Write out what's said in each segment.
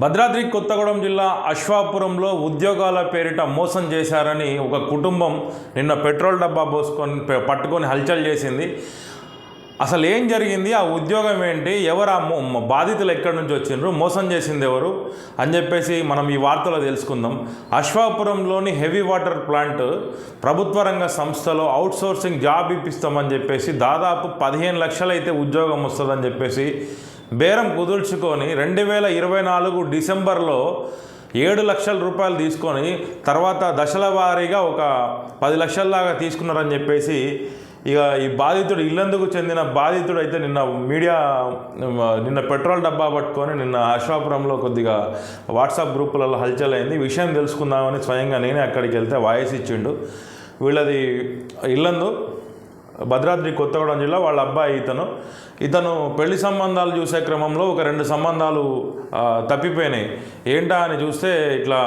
భద్రాద్రి కొత్తగూడెం జిల్లా అశ్వాపురంలో ఉద్యోగాల పేరిట మోసం చేశారని ఒక కుటుంబం నిన్న పెట్రోల్ డబ్బా పోసుకొని పట్టుకొని హల్చల్ చేసింది. అసలు ఏం జరిగింది? ఆ ఉద్యోగం ఏంటి? ఎవరు ఆ మో- బాధితులు ఎక్కడి నుంచి వచ్చిండ్రు? మోసం చేసింది ఎవరు? అని చెప్పేసి మనం ఈ వార్తలో తెలుసుకుందాం. అశ్వాపురంలోని హెవీ వాటర్ ప్లాంట్ ప్రభుత్వ రంగ సంస్థలో అవుట్ సోర్సింగ్ జాబ్ ఇప్పిస్తామని చెప్పేసి దాదాపు పదిహేను లక్షలైతే ఉద్యోగం వస్తుందని చెప్పేసి బేరం కుదుర్చుకొని రెండు వేల ఇరవై నాలుగు డిసెంబర్లో ఏడు లక్షల రూపాయలు తీసుకొని తర్వాత దశల వారీగా ఒక పది లక్షల్లాగా తీసుకున్నారని చెప్పేసి ఇక ఈ బాధితుడు ఇల్లందుకు చెందిన బాధితుడు అయితే నిన్న మీడియా నిన్న పెట్రోల్ డబ్బా పట్టుకొని నిన్న అశ్వాపురంలో కొద్దిగా వాట్సాప్ గ్రూపులలో హల్చల్ అయింది విషయం తెలుసుకుందామని స్వయంగా నేనే అక్కడికి వెళ్తే వాయిస్ ఇచ్చిండు. వీళ్ళది ఇల్లందు భద్రాద్రి కొత్తగూడెం జిల్లా వాళ్ళ అబ్బాయి ఇతను. ఇతను పెళ్ళి సంబంధాలు చూసే క్రమంలో ఒక రెండు సంబంధాలు తప్పిపోయినాయి. ఏంటా అని చూస్తే ఇట్లా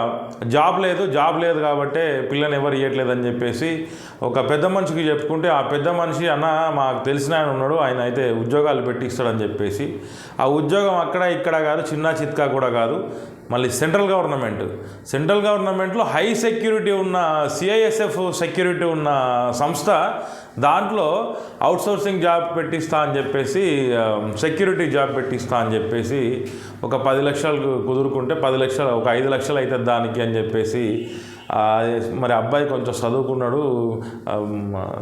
జాబ్ లేదు జాబ్ లేదు కాబట్టే పిల్లని ఎవరు ఇవ్వట్లేదని చెప్పేసి ఒక పెద్ద మనిషికి చెప్పుకుంటే ఆ పెద్ద మనిషి అన్న మాకు తెలిసిన ఆయన ఉన్నాడు ఆయన అయితే ఉద్యోగాలు పెట్టిస్తాడని చెప్పేసి. ఆ ఉద్యోగం అక్కడ ఇక్కడ కాదు చిన్న చిత్కా కూడా కాదు. మళ్ళీ సెంట్రల్ గవర్నమెంట్. సెంట్రల్ గవర్నమెంట్లో హై సెక్యూరిటీ ఉన్న సిఐఎస్ఎఫ్ సెక్యూరిటీ ఉన్న సంస్థ దాంట్లో అవుట్సోర్సింగ్ జాబ్ పెట్టిస్తా అని చెప్పేసి సెక్యూరిటీ జాబ్ పెట్టిస్తా అని చెప్పేసి ఒక పది లక్షలు కుదురుకుంటే పది లక్షలు ఒక ఐదు లక్షలు అవుతుంది దానికి అని చెప్పేసి మరి అబ్బాయి కొంచెం చదువుకున్నాడు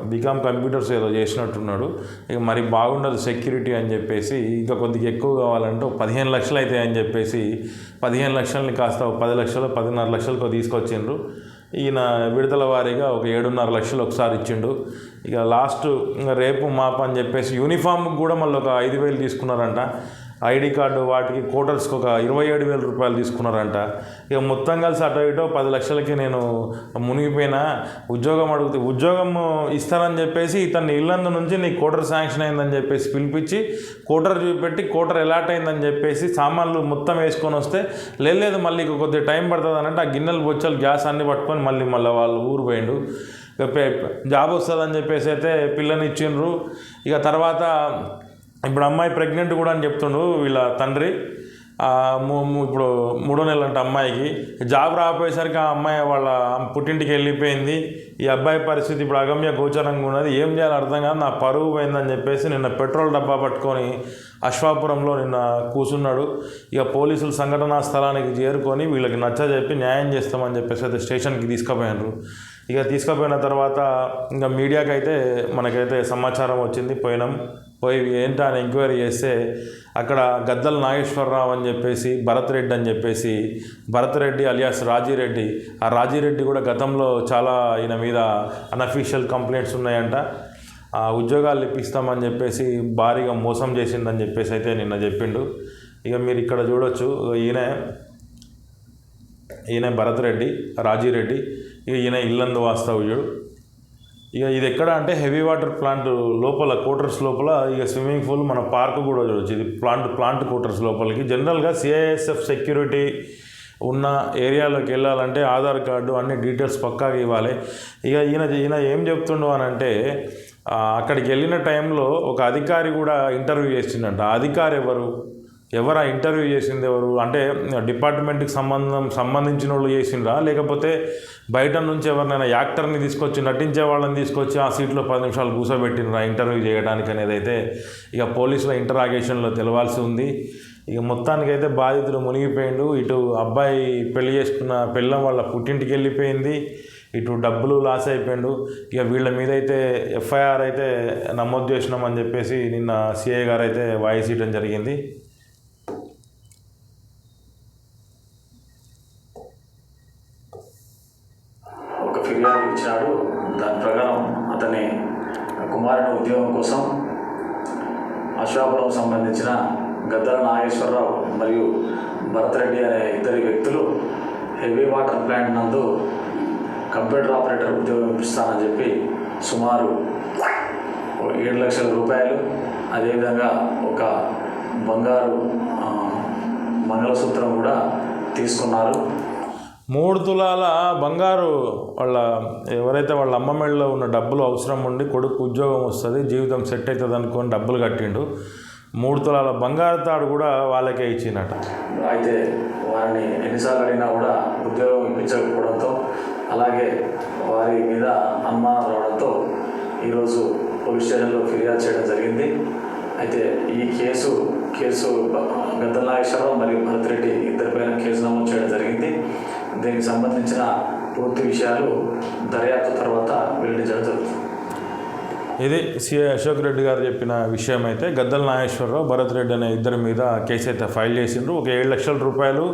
బీకామ్ కంప్యూటర్స్ ఏదో చేసినట్టున్నాడు ఇక మరి బాగుండదు సెక్యూరిటీ అని చెప్పేసి ఇంకా కొద్దిగా ఎక్కువ కావాలంటే ఒక పదిహేను లక్షలు అవుతాయని చెప్పేసి పదిహేను లక్షలని కాస్త ఒక పది లక్షలు పదిన్నర లక్షలకు తీసుకొచ్చిండ్రు. ఈయన విడుదల వారీగా ఒక ఏడున్నర లక్షలు ఒకసారి ఇచ్చిండు. ఇక లాస్ట్ రేపు మాప అని చెప్పేసి యూనిఫామ్ కూడా మళ్ళీ ఒక ఐదు వేలు తీసుకున్నారంట. ఐడి కార్డు వాటికి కోటర్స్కి ఒక ఇరవై ఏడు వేల రూపాయలు తీసుకున్నారంట. ఇక మొత్తం కలిసి అటో ఇటో పది లక్షలకి నేను మునిగిపోయినా ఉద్యోగం అడిగితే ఉద్యోగం ఇస్తానని చెప్పేసి ఇతన్ని ఇల్లందు నుంచి నీకు కోటర్ శాంక్షన్ అయిందని చెప్పేసి పిలిపించి కోటర్ చూపెట్టి కోటర్ ఎలాట్ అయిందని చెప్పేసి సామాన్లు మొత్తం వేసుకొని వస్తే "లేదు, మళ్ళీ కొద్ది టైం పడుతుంది అని అంటే ఆ గిన్నెలు బొచ్చలు గ్యాస్ అన్ని పట్టుకొని మళ్ళీ మళ్ళీ వాళ్ళు ఊరు పోయిండు. ఇక జాబ్ వస్తుందని చెప్పేసి అయితే పిల్లని ఇచ్చిండ్రు. ఇక తర్వాత ఇప్పుడు అమ్మాయి ప్రెగ్నెంట్ కూడా అని చెప్తుండు వీళ్ళ తండ్రి. ఇప్పుడు మూడో నెలలు అంటే అమ్మాయికి. జాబ్ రాకపోయేసరికి ఆ అమ్మాయి వాళ్ళ పుట్టింటికి వెళ్ళిపోయింది. ఈ అబ్బాయి పరిస్థితి ఇప్పుడు అగమ్య గోచరంగా ఉన్నది. ఏం చేయాలో అర్థం కాదు. నా పరువు పోయిందని చెప్పేసి నిన్న పెట్రోల్ డబ్బా పట్టుకొని అశ్వాపురంలో నిన్న కూర్చున్నాడు ఇక పోలీసులు సంఘటనా స్థలానికి చేరుకొని వీళ్ళకి నచ్చ చెప్పి న్యాయం చేస్తామని చెప్పేసి అయితే స్టేషన్కి తీసుకుపోయినారు. ఇక తీసుకుపోయిన తర్వాత ఇంకా మీడియాకైతే అయితే మనకైతే సమాచారం వచ్చింది. పోయినాం. పోయి ఏంటా అని ఎంక్వైరీ చేస్తే అక్కడ గద్దల నాగేశ్వరరావు అని చెప్పేసి భరత్ రెడ్డి అని చెప్పేసి భరత్ రెడ్డి అలియాస్ రాజీరెడ్డి ఆ రాజీరెడ్డి కూడా గతంలో చాలా ఈయన మీద అన్అఫీషియల్ కంప్లైంట్స్ ఉన్నాయంట. ఆ ఉద్యోగాలు ఇప్పిస్తామని చెప్పేసి భారీగా మోసం చేసిందని చెప్పేసి అయితే నిన్న చెప్పిండు. ఇక మీరు ఇక్కడ చూడొచ్చు ఈయన ఈయన భరత్ రెడ్డి రాజీరెడ్డి ఇక ఈయన ఇల్లందు వాస్తవ్యుడు. ఇక ఇది ఎక్కడ అంటే హెవీ వాటర్ ప్లాంట్ లోపల కోటర్స్ లోపల ఇక స్విమ్మింగ్ పూల్ మన పార్క్ కూడా చూడవచ్చు ఇది ప్లాంట్ ప్లాంట్ కోటర్స్ లోపలికి. జనరల్గా సిఐఎస్ఎఫ్ సెక్యూరిటీ ఉన్న ఏరియాలోకి వెళ్ళాలంటే ఆధార్ కార్డు అన్ని డీటెయిల్స్ పక్కాగా ఇవ్వాలి. ఇక ఈయన ఈయన ఏం చెప్తుండు అని అంటే అక్కడికి వెళ్ళిన టైంలో ఒక అధికారి కూడా ఇంటర్వ్యూ చేసిండంట. ఆ అధికారి ఎవరు? ఎవరు ఆ ఇంటర్వ్యూ చేసింది ఎవరు? అంటే డిపార్ట్మెంట్కి సంబంధం సంబంధించిన వాళ్ళు చేసిండ్రా? లేకపోతే బయట నుంచి ఎవరినైనా యాక్టర్ని తీసుకొచ్చి నటించే వాళ్ళని తీసుకొచ్చి ఆ సీట్లో పది నిమిషాలు కూర్చోబెట్టినరా ఇంటర్వ్యూ చేయడానికి అనేది అయితే ఇక పోలీసుల ఇంటరాగేషన్లో తెలవాల్సి ఉంది. ఇక మొత్తానికైతే బాధితుడు మునిగిపోయిండు. ఇటు అబ్బాయి పెళ్ళి చేసుకున్న పెళ్ళం వాళ్ళ పుట్టింటికి వెళ్ళిపోయింది. ఇటు డబ్బులు లాస్ అయిపోయిండు. ఇక వీళ్ళ మీద అయితే ఎఫ్ఐఆర్ అయితే నమోదు చేసినామని చెప్పేసి నిన్న సిఐ గారు అయితే వాయిస్ ఇవ్వడం జరిగింది ఒక ఫిర్యాదు ఇచ్చినాడు దాని ప్రకారం అతని కుమారుని ఉద్యోగం కోసం అశ్వాపురం సంబంధించిన గద్దల నాగేశ్వరరావు మరియు భరత్రెడ్డి అనే ఇద్దరు వ్యక్తులు హెవీ వాటర్ ప్లాంట్ నందు కంప్యూటర్ ఆపరేటర్ ఉద్యోగం ఇప్పిస్తానని చెప్పి సుమారు ఏడు లక్షల రూపాయలు అదేవిధంగా ఒక బంగారు మంగళసూత్రం కూడా తీసుకున్నారు. మూడు తులాల బంగారు వాళ్ళ ఎవరైతే వాళ్ళ అమ్మ ఉన్న డబ్బులు అవసరం ఉండి కొడుకు ఉద్యోగం వస్తుంది జీవితం సెట్ అవుతుంది అనుకొని డబ్బులు కట్టిండు. మూడు తులాల బంగారు తాడు కూడా వాళ్ళకే ఇచ్చినట అయితే వారిని ఎన్నిసార్లు అడిగినా కూడా ఉద్యోగం ఇప్పించకపోవడంతో అలాగే వారి మీద అనుమానం రావడంతో ఈరోజు పోలీస్ స్టేషన్లో ఫిర్యాదు చేయడం జరిగింది. అయితే ఈ కేసు కేసు గద్దల నాగేశ్వరరావు మరియు భరత్ రెడ్డి ఇద్దరిపైన కేసు నమోదు చేయడం జరిగింది. దీనికి సంబంధించిన పూర్తి విషయాలు దర్యాప్తు తర్వాత ఇది సిఐ అశోక్ రెడ్డి గారు చెప్పిన విషయం అయితే గద్దల నాగేశ్వరరావు భరత్ రెడ్డి అనే ఇద్దరి మీద కేసు అయితే ఫైల్ చేసిండ్రు. ఒక ఏడు లక్షల రూపాయలు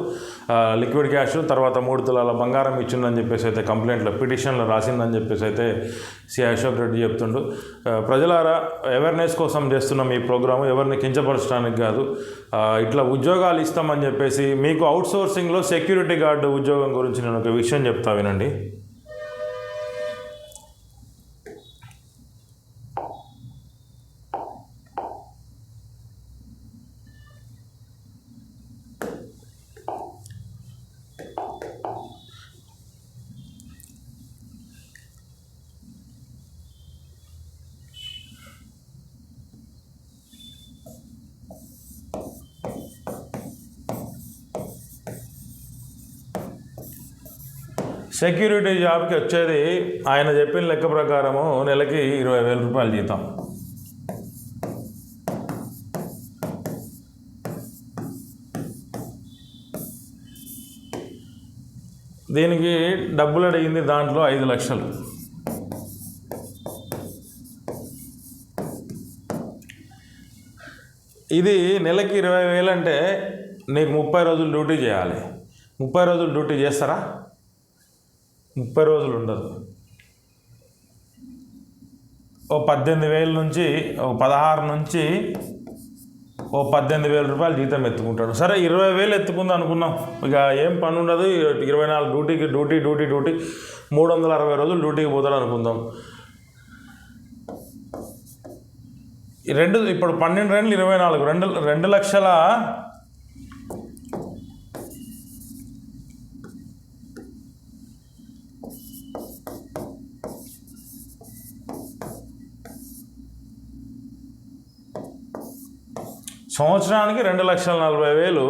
లిక్విడ్ క్యాష్ తర్వాత మూడు తులాల బంగారం ఇచ్చిందని చెప్పేసి అయితే కంప్లైంట్లో పిటిషన్లో రాసిందని చెప్పేసి అయితే సిఐ అశోక్ రెడ్డి చెప్తుండు. ప్రజలారా అవేర్నెస్ కోసం చేస్తున్నాం ఈ ప్రోగ్రాము ఎవరిని కించపరచడానికి కాదు. ఇట్లా ఉద్యోగాలు ఇస్తామని చెప్పేసి మీకు అవుట్సోర్సింగ్లో సెక్యూరిటీ గార్డు ఉద్యోగం గురించి నేను ఒక విషయం చెప్తా వినండి. సెక్యూరిటీ జాబ్కి వచ్చేది ఆయన చెప్పిన లెక్క ప్రకారము నెలకి ఇరవై వేల రూపాయలు జీతం. దీనికి డబ్బులు అడిగింది దాంట్లో ఐదు లక్షలు. ఇది నెలకి ఇరవై వేలు అంటే నీకు ముప్పై రోజులు డ్యూటీ చేయాలి. ముప్పై రోజులు డ్యూటీ చేస్తారా? ముప్పై రోజులు ఉండదు. ఓ పద్దెనిమిది వేల నుంచి ఓ పదహారు నుంచి ఓ పద్దెనిమిది వేల రూపాయలు జీతం ఎత్తుకుంటాడు. సరే ఇరవై వేలు ఎత్తుకుందాం అనుకున్నాం. ఇక ఏం పని ఉండదు. ఇరవై నాలుగు డ్యూటీకి డ్యూటీ డ్యూటీ డ్యూటీ మూడు వందల అరవై రోజులు డ్యూటీకి పోతాడు అనుకుందాం. రెండు ఇప్పుడు పన్నెండు రెండు ఇరవై నాలుగు రెండు రెండు లక్షల సంవత్సరానికి రెండు లక్షల నలభై వేలు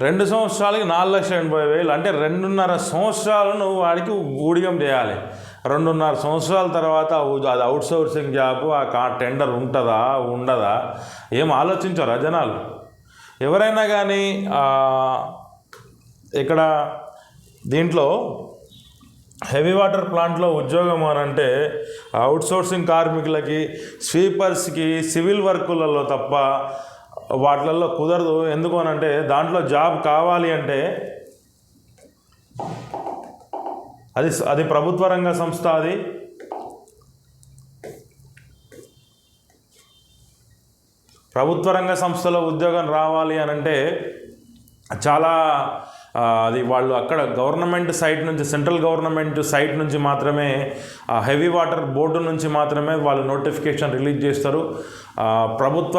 రెండు సంవత్సరాలకి నాలుగు లక్షల ఎనభై వేలు. అంటే రెండున్నర సంవత్సరాలు నువ్వు వాడికి ఊడిగం చేయాలి. రెండున్నర సంవత్సరాల తర్వాత అది అవుట్ సోర్సింగ్ జాబ్ ఆ కా టెండర్ ఉంటుందా ఉండదా? ఏం ఆలోచించరా జనాలు? ఎవరైనా కానీ ఇక్కడ దీంట్లో హెవీ వాటర్ ప్లాంట్లో ఉద్యోగం అని అంటే అవుట్సోర్సింగ్ కార్మికులకి స్వీపర్స్కి సివిల్ వర్కులలో తప్ప వాటిలలో కుదరదు. ఎందుకు అని అంటే దాంట్లో జాబ్ కావాలి అంటే అది అది ప్రభుత్వ రంగ సంస్థ అది. ప్రభుత్వ రంగ సంస్థలో ఉద్యోగం రావాలి అని అంటే చాలా అది వాళ్ళు అక్కడ గవర్నమెంట్ సైట్ నుంచి సెంట్రల్ గవర్నమెంట్ సైట్ నుంచి మాత్రమే హెవీ వాటర్ బోర్డు నుంచి మాత్రమే వాళ్ళు నోటిఫికేషన్ రిలీజ్ చేస్తారు. ప్రభుత్వ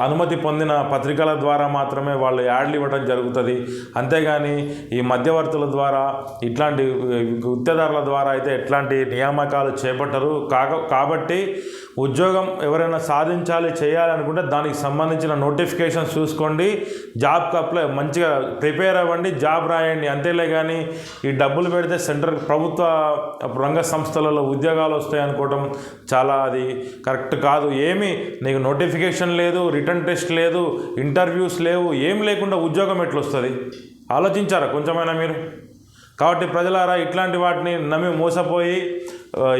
అనుమతి పొందిన పత్రికల ద్వారా మాత్రమే వాళ్ళు యాడ్లు ఇవ్వడం జరుగుతుంది. అంతేగాని ఈ మధ్యవర్తుల ద్వారా ఇట్లాంటి గుత్తేదారుల ద్వారా అయితే ఎట్లాంటి నియామకాలు చేపట్టరు. కాక కాబట్టి ఉద్యోగం ఎవరైనా సాధించాలి చేయాలనుకుంటే దానికి సంబంధించిన నోటిఫికేషన్స్ చూసుకోండి. జాబ్కి అప్లై మంచిగా ప్రిపేర్ అవ్వండి జాబ్ రాయండి. అంతేలే కానీ ఈ డబ్బులు పెడితే సెంట్రల్ ప్రభుత్వ రంగ సంస్థలలో ఉద్యోగాలు వస్తాయి అనుకోవడం చాలా అది కరెక్ట్ కాదు. ఏమీ నీకు నోటిఫికేషన్ లేదు రిటర్న్ టెస్ట్ లేదు ఇంటర్వ్యూస్ లేవు ఏం లేకుండా ఉద్యోగం ఎట్లా వస్తుంది ఆలోచించారా కొంచెమైనా మీరు? కాబట్టి ప్రజలారా ఇట్లాంటి వాటిని నమ్మి మోసపోయి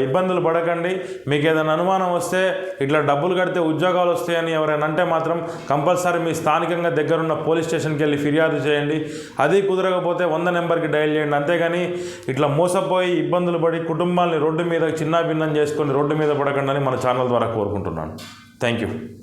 ఇబ్బందులు పడకండి. మీకు ఏదైనా అనుమానం వస్తే ఇట్లా డబ్బులు కడితే ఉద్యోగాలు వస్తాయని ఎవరైనా అంటే మాత్రం కంపల్సరీ మీ స్థానికంగా దగ్గరున్న పోలీస్ స్టేషన్కి వెళ్ళి ఫిర్యాదు చేయండి. అది కుదరకపోతే వంద నెంబర్కి డయల్ చేయండి. అంతేగాని ఇట్లా మోసపోయి ఇబ్బందులు పడి కుటుంబాన్ని రోడ్డు మీద చిన్న భిన్నం చేసుకొని రోడ్డు మీద పడకండి అని మన ఛానల్ ద్వారా కోరుకుంటున్నాను. Thank you.